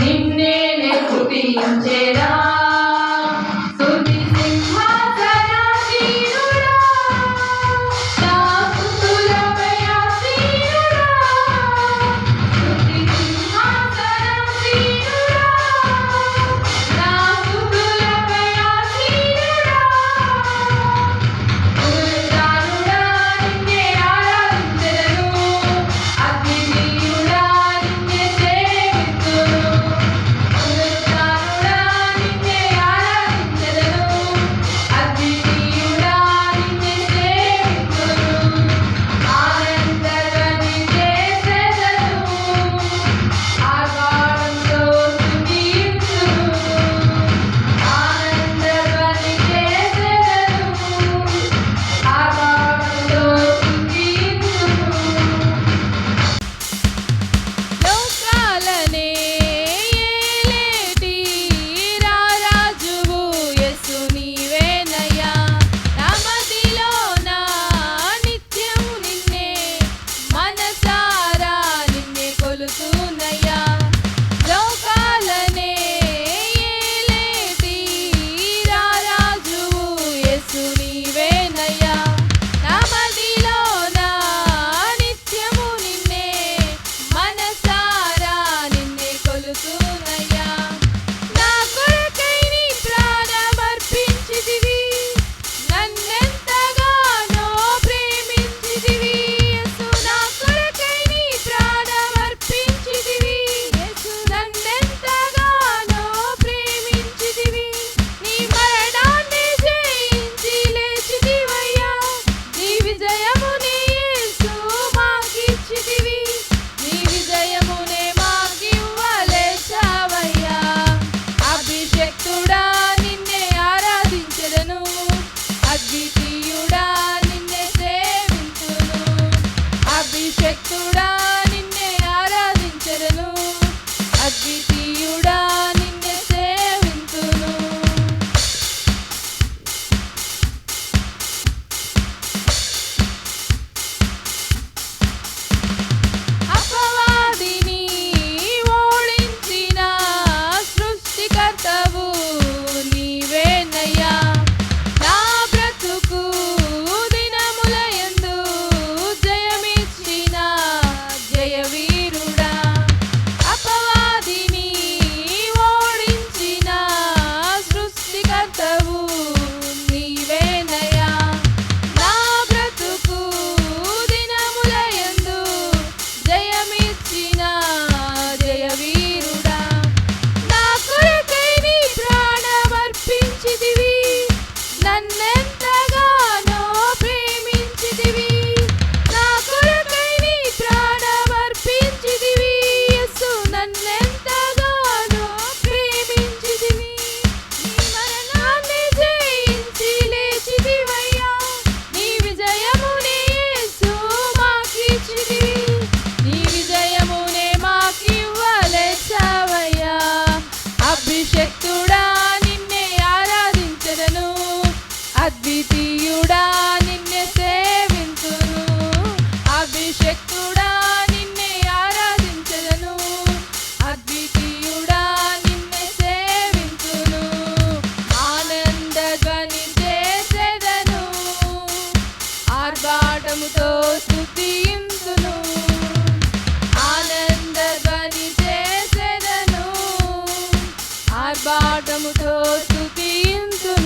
నిన్నే స్తుతించేదా ఆర్భాటముతో స్తుతింతును ఆనందధ్వని చేసెదను. ఆర్భాటముతో స్తుతింతును